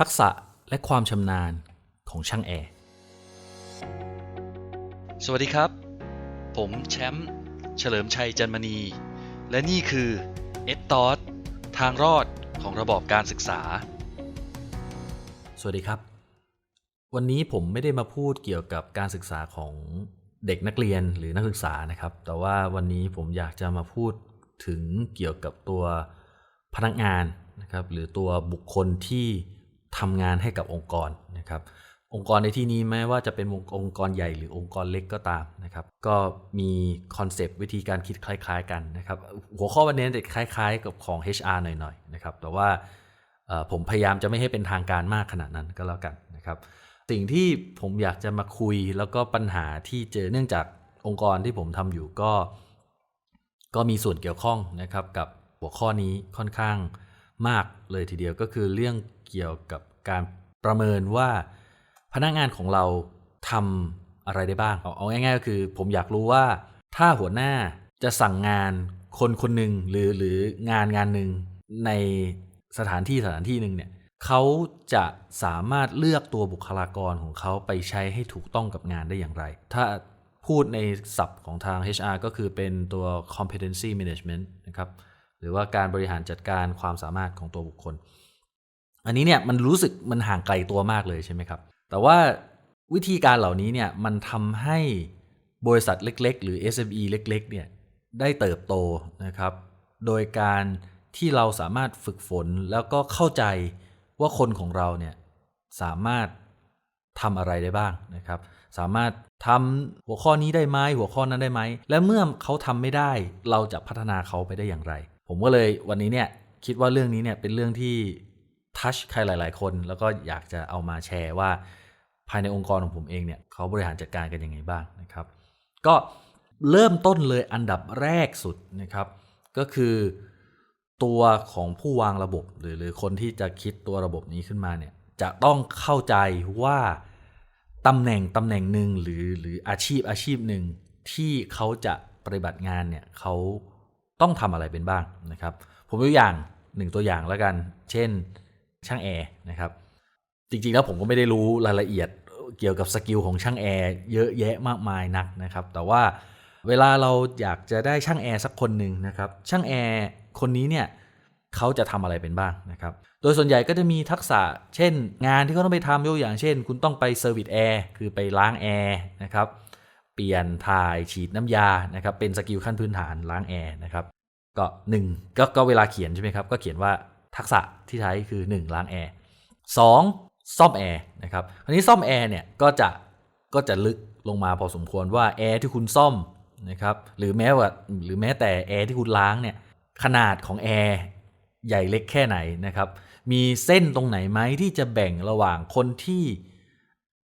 ทักษะและความชำนาญของช่างแอร์ สวัสดีครับ ผมแชมป์เฉลิมชัยจันมณี และนี่คือเอ t ตอ t ทางรอดของระบอบการศึกษา สวัสดีครับ วันนี้ผมไม่ได้มาพูดเกี่ยวกับการศึกษาของเด็กนักเรียนหรือนักศึกษานะครับ แต่ว่าวันนี้ผมอยากจะมาพูดถึงเกี่ยวกับตัวพนักงานนะครับ หรือตัวบุคคลที่ ทำงานให้กับองค์กรนะครับ องค์กรในที่นี้แม้ว่าจะเป็นองค์กรใหญ่หรือองค์กรเล็กก็ตามนะครับ ก็มีคอนเซปต์วิธีการคิดคล้าย ๆ กันนะครับ หัวข้อวันนี้จะคล้าย ๆ กับของ HR หน่อยๆนะครับ แต่ว่าผมพยายามจะไม่ให้เป็นทางการมากขนาดนั้นก็แล้วกันนะครับ สิ่งที่ผมอยากจะมาคุยแล้วก็ปัญหาที่เจอเนื่องจากองค์กรที่ผมทำอยู่ก็ ก็มีส่วนเกี่ยวข้องนะครับกับหัวข้อนี้ค่อนข้าง มากเลยทีเดียวก็คือเรื่องเกี่ยวกับการประเมินว่าพนักงานของเราทำอะไรได้บ้างเอาเอาง่ายๆก็คือ ผมอยากรู้ว่าถ้าหัวหน้าจะสั่งงานคนคนหนึ่งหรือหรืองานงานหนึ่งในสถานที่สถานที่หนึ่งเนี่ยเขาจะสามารถเลือกตัวบุคลากรของเขาไปใช้ให้ถูกต้องกับงานได้อย่างไร ถ้าพูดในศัพท์ของทาง HR ก็คือเป็นตัว competency management นะครับ หรือว่าการบริหารจัดการความสามารถของตัวบุคคล อันนี้เนี่ยมันรู้สึกมันห่างไกลตัวมากเลยใช่ไหมครับ แต่ว่าวิธีการเหล่านี้เนี่ยมันทำให้บริษัทเล็ก ๆ หรือ SME เล็กๆเนี่ยได้เติบโตนะครับ โดยการที่เราสามารถฝึกฝนแล้วก็เข้าใจว่าคนของเราเนี่ยสามารถทำอะไรได้บ้างนะครับ สามารถทำหัวข้อนี้ได้ไหมหัวข้อนั้นได้ไหม และเมื่อเขาทำไม่ได้ เราจะพัฒนาเขาไปได้อย่างไร ผมก็เลยวันนี้เนี่ยคิดว่าเรื่องนี้เนี่ยเป็นเรื่องที่ทัชใครหลาย ๆ คน แล้วก็อยากจะเอามาแชร์ว่าภายในองค์กรของผมเองเนี่ยเขาบริหารจัดการกันยังไงบ้างนะครับ ก็เริ่มต้นเลยอันดับแรกสุดนะครับ ก็คือตัวของผู้วางระบบหรือหรือคนที่จะคิดตัวระบบนี้ขึ้นมาเนี่ยจะต้องเข้าใจว่าตำแหน่งตำแหน่งหนึ่งหรือหรืออาชีพอาชีพหนึ่งที่เขาจะปฏิบัติงานเนี่ยเขา ต้องทำอะไรเป็นบ้างนะครับ ผมยกอย่างหนึ่งตัวอย่างแล้วกัน เช่นช่างแอร์นะครับ จริงๆแล้วผมก็ไม่ได้รู้รายละเอียดเกี่ยวกับสกิลของช่างแอร์เยอะแยะมากมายนักนะครับ แต่ว่าเวลาเราอยากจะได้ช่างแอร์สักคนหนึ่งนะครับ ช่างแอร์คนนี้เนี่ยเขาจะทำอะไรเป็นบ้างนะครับ โดยส่วนใหญ่ก็จะมีทักษะ เช่น งานที่เขาต้องไปทำยกอย่างเช่น คุณต้องไปเซอร์วิสแอร์คือไปล้างแอร์นะครับ เปลี่ยนถ่ายฉีดน้ำยานะครับเป็นสกิลขั้นพื้นฐานล้างแอร์นะครับก็หนึ่งก็ก็เวลาเขียนใช่ไหมครับก็เขียนว่าทักษะที่ใช้คือ 1 ล้างแอร์ 2. ซ่อมแอร์นะครับอันนี้ซ่อมแอร์เนี่ยก็จะก็จะลึกลงมาพอสมควรว่าแอร์ที่คุณซ่อมนะครับหรือแม้ว่าหรือแม้แต่แอร์ที่คุณล้างเนี่ยขนาดของแอร์ใหญ่เล็กแค่ไหนนะครับมีเส้นตรงไหนไหมที่จะแบ่งระหว่างคนที่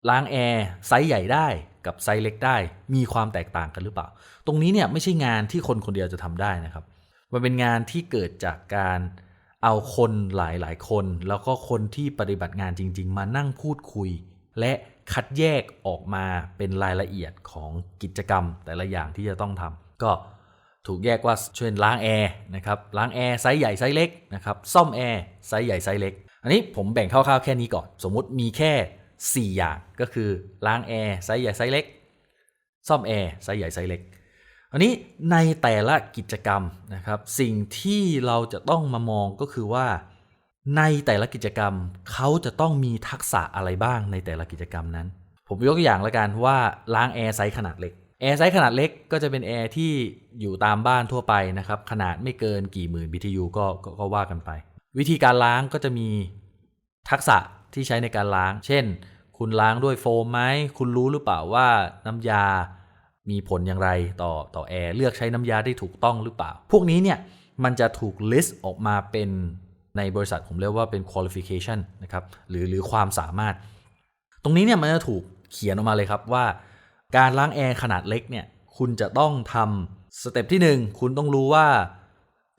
ล้างแอร์ไซส์ใหญ่ได้ กับไซส์เล็กได้ มีความแตกต่างกันหรือเปล่า ตรงนี้เนี่ยไม่ใช่งานที่คนคนเดียวจะทำได้นะครับ มันเป็นงานที่เกิดจากการเอาคนหลายๆคน แล้วก็คนที่ปฏิบัติงานจริง ๆ มานั่งพูดคุย และคัดแยกออกมาเป็นรายละเอียดของกิจกรรม แต่ละอย่างที่จะต้องทำก็ถูกแยกว่าเช่วยล้างแอร์นะครับล้างแอร์ไซส์ใหญ่ไซส์เล็กนะครับซ่อมแอร์ไซส์ใหญ่ไซส์เล็ก อันนี้ผมแบ่งคร่าวๆแค่นี้ก่อน สมมุติมีแค่ 4 อย่างก็คือล้างแอร์ไซส์ใหญ่ไซส์เล็ก ซ่อมแอร์ไซส์ใหญ่ไซส์เล็ก อันนี้ในแต่ละกิจกรรมนะครับ สิ่งที่เราจะต้องมามองก็คือว่า ในแต่ละกิจกรรมเขาจะต้องมีทักษะอะไรบ้างในแต่ละกิจกรรมนั้น ผมยกตัวอย่างแล้วกันว่าล้างแอร์ไซส์ขนาดเล็กแอร์ไซส์ขนาดเล็กก็จะเป็นแอร์ที่อยู่ตามบ้านทั่วไปนะครับ ขนาดไม่เกินกี่หมื่น BTU ก็ก็ว่ากันไป วิธีการล้างก็จะมีทักษะ ที่ใช้ในการล้าง เช่น คุณล้างด้วยโฟมไหม คุณรู้หรือเปล่าว่าน้ำยามีผลอย่างไรต่อต่อแอร์เลือกใช้น้ำยาได้ถูกต้องหรือเปล่า พวกนี้เนี่ยมันจะถูก list ออกมาเป็นในบริษัทผมเรียกว่าเป็น qualification นะครับหรือหรือความสามารถ ตรงนี้เนี่ยมันจะถูกเขียนออกมาเลยครับว่า การล้างแอร์ขนาดเล็กเนี่ยคุณจะต้องทำสเต็ปที่ 1 คุณต้องรู้ว่า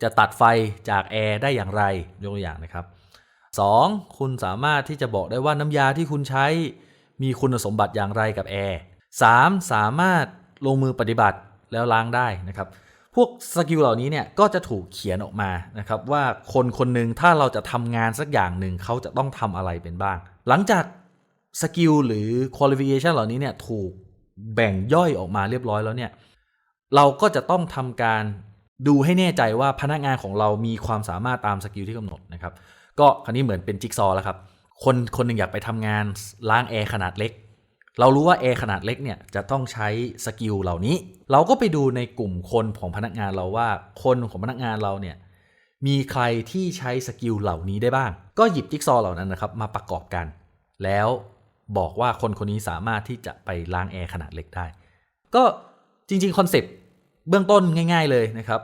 จะตัดไฟจากแอร์ได้อย่างไรยกตัวอย่างนะครับ 2. คุณสามารถที่จะบอกได้ว่าน้ำยาที่คุณใช้ มีคุณสมบัติอย่างไรกับแอร์ 3. สามารถลงมือปฏิบัติแล้วล้างได้นะครับ พวกสกิลเหล่านี้เนี่ยก็จะถูกเขียนออกมานะครับว่าคนคนหนึ่งถ้าเราจะทำงานสักอย่างหนึ่งเขาจะต้องทำอะไรเป็นบ้าง หลังจากสกิลหรือ qualification เหล่านี้เนี่ยถูกแบ่งย่อยออกมาเรียบร้อยแล้วเนี่ยเราก็จะต้องทำการดูให้แน่ใจว่าพนักงานของเรามีความสามารถตามสกิลที่กำหนดนะครับ ก็คราวนี้เหมือนเป็นจิ๊กซอแล้วครับ คนคนหนึ่งอยากไปทำงานล้างแอร์ขนาดเล็ก เรารู้ว่าแอร์ขนาดเล็กเนี่ยจะต้องใช้สกิลเหล่านี้ เราก็ไปดูในกลุ่มคนของพนักงานเราว่า คนของพนักงานเราเนี่ยมีใครที่ใช้สกิลเหล่านี้ได้บ้าง ก็หยิบจิ๊กซอเหล่านั้นนะครับมาประกอบกัน แล้วบอกว่าคนคนนี้สามารถที่จะไปล้างแอร์ขนาดเล็กได้ ก็จริงๆคอนเซปต์เบื้องต้นง่าย ๆเลยนะครับ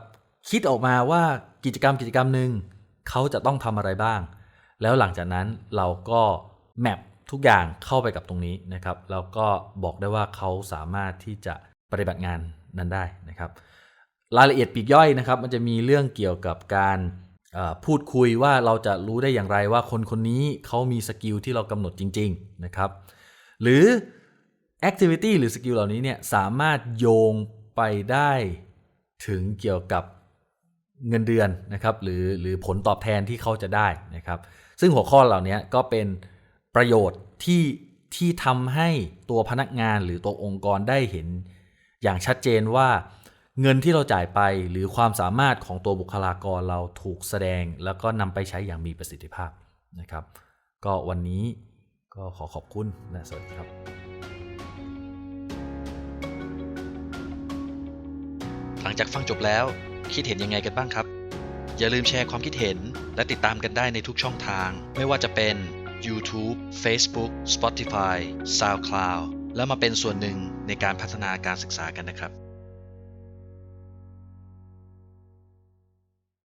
คิดออกมาว่ากิจกรรมกิจกรรมหนึ่ง เขาจะต้องทำอะไรบ้าง แล้วหลังจากนั้นเราก็แมปทุกอย่างเข้าไปกับตรงนี้นะครับ แล้วก็บอกได้ว่าเขาสามารถที่จะปฏิบัติงานนั้นได้นะครับ รายละเอียดปีกย่อยนะครับ มันจะมีเรื่องเกี่ยวกับการพูดคุยว่าเราจะรู้ได้อย่างไรว่าคนคนนี้เขามีสกิลที่เรากำหนดจริง ๆนะครับ หรือ activity หรือสกิลเหล่านี้เนี่ยสามารถโยงไปได้ถึงเกี่ยวกับ เงินเดือนนะครับหรือหรือผลตอบแทนที่เขาจะได้นะครับ ซึ่งหัวข้อเหล่านี้ก็เป็นประโยชน์ที่ที่ทำให้ตัวพนักงานหรือตัวองค์กรได้เห็น อย่างชัดเจนว่าเงินที่เราจ่ายไปหรือความสามารถของตัวบุคลากรเราถูกแสดง แล้วก็นำไปใช้อย่างมีประสิทธิภาพนะครับ ก็วันนี้ก็ขอขอบคุณและสวัสดีครับหลังจากฟังจบแล้ว คิดเห็นยังไงกันบ้างครับ อย่าลืมแชร์ความคิดเห็น และติดตามกันได้ในทุกช่องทาง ไม่ว่าจะเป็น YouTube Facebook Spotify SoundCloud แล้วมาเป็นส่วนหนึ่งในการพัฒนาการศึกษากันนะครับ